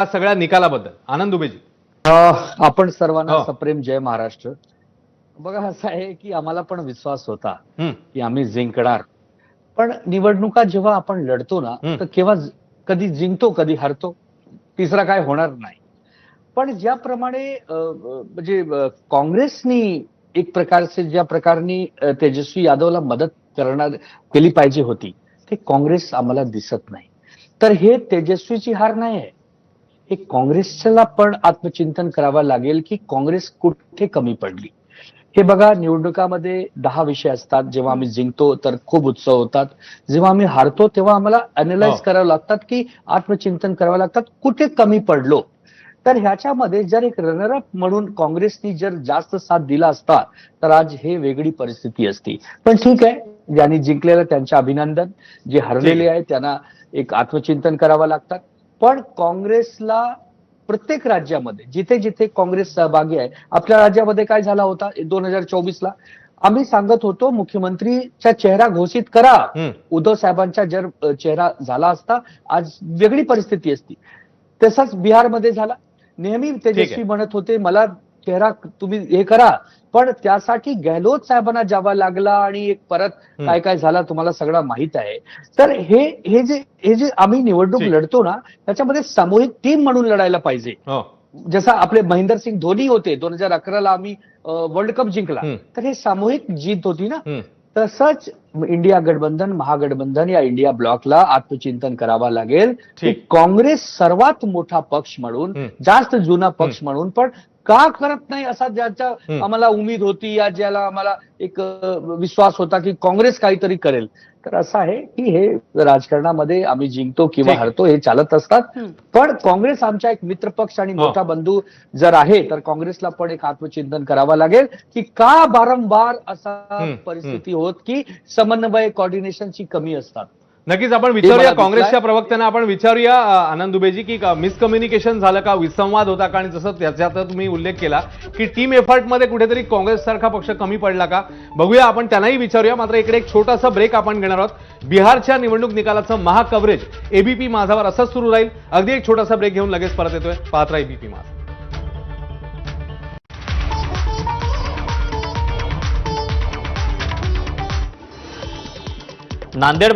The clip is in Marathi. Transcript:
या सगळ्या निकालाबद्दल. आनंद अ, आपण सर्वांना हो. सप्रेम जय महाराष्ट्र. बघा असं आहे की आम्हाला पण विश्वास होता की आम्ही जिंकणार. पण निवडणुका जेव्हा आपण लढतो ना. तर केव्हा कधी जिंकतो कधी हरतो तिसरा काय होणार नाही. पण ज्याप्रमाणे म्हणजे काँग्रेसनी एक प्रकारचे ज्या प्रकारनी तेजस्वी यादवला मदत करणार केली पाहिजे होती ते काँग्रेस आम्हाला दिसत नाही. तर हे तेजस्वीची हार नाही आहे हे काँग्रेसला पण आत्मचिंतन करावं लागेल की काँग्रेस कुठे कमी पडली. हे बघा निवडणुकामध्ये दहा विषय असतात. जेव्हा आम्ही जिंकतो तर खूप उत्सव होतात. जेव्हा आम्ही हारतो तेव्हा आम्हाला अनालाइज हो. करावं लागतात की आत्मचिंतन करावं लागतात. कुठे कमी पडलो? तर ह्याच्यामध्ये जर एक रनरअप म्हणून काँग्रेसनी जर जास्त साथ दिला असता तर आज हे वेगळी परिस्थिती असती. पण ठीक आहे ज्यांनी जिंकलेलं त्यांचे अभिनंदन. जे हरलेले आहे. त्यांना एक आत्मचिंतन करावं लागतात. पण काँग्रेसला प्रत्येक राज्यामध्ये जिथे जिथे काँग्रेस सहभागी आहे आपल्या राज्यामध्ये काय झाला होता? दोन हजार चोवीसला. आम्ही सांगत होतो मुख्यमंत्रीचा चेहरा घोषित करा. उद्धव साहेबांचा जर चेहरा झाला असता आज वेगळी परिस्थिती असती. तसाच बिहारमध्ये झाला. नेहमी तेजस्वी म्हणत होते मला चेहरा तुम्ही हे करा पण त्यासाठी गहलोत साहेबांना जावं लागला आणि एक परत. काय काय झाला तुम्हाला सगळं माहीत आहे तर हे हे जे हे जे आम्ही निवडणूक. लढतो ना त्याच्यामध्ये सामूहिक टीम म्हणून लढायला पाहिजे हो जसं आपले महेंद्र सिंग धोनी होते दोन हजार अकराला आम्ही वर्ल्ड कप जिंकला. तर हे सामूहिक जीत होती ना तसंच इंडिया गठबंधन महागठबंधन या इंडिया ब्लॉकला आत्मचिंतन करावं लागेल की. काँग्रेस सर्वात मोठा पक्ष म्हणून. जास्त जुना पक्ष म्हणून पण का करत नाही असा ज्याच्या. आम्हाला उमेद होती या ज्याला आम्हाला एक विश्वास होता की काँग्रेस काहीतरी करेल तर असं आहे की हे राजकारणामध्ये आम्ही जिंकतो किंवा. हरतो हे चालत असतात. पण काँग्रेस आमचा एक मित्रपक्ष आणि हो. मोठा बंधू जर आहे तर काँग्रेसला पण एक आत्मचिंतन करावं लागेल की का वारंवार असा परिस्थिती होत की समन्वय कॉर्डिनेशनची कमी असतात नक्कीच आपण विचारूया काँग्रेसच्या. प्रवक्त्यांना आपण विचारूया आनंद दुबेजी की मिसकम्युनिकेशन झालं का विसंवाद होता का आणि जसं त्याच्यात तुम्ही उल्लेख केला की टीम एफर्टमध्ये कुठेतरी काँग्रेस सारखा पक्ष कमी पडला का? बघूया आपण त्यांनाही विचारूया. मात्र इकडे एक छोटासा ब्रेक आपण घेणार आहोत. बिहारच्या निवडणूक निकालाचं महाकव्हरेज एबीपी माझावर असंच सुरू राहील. अगदी एक छोटासा ब्रेक घेऊन लगेच परत येतोय. पात्रा एबीपी माझा. नांदेड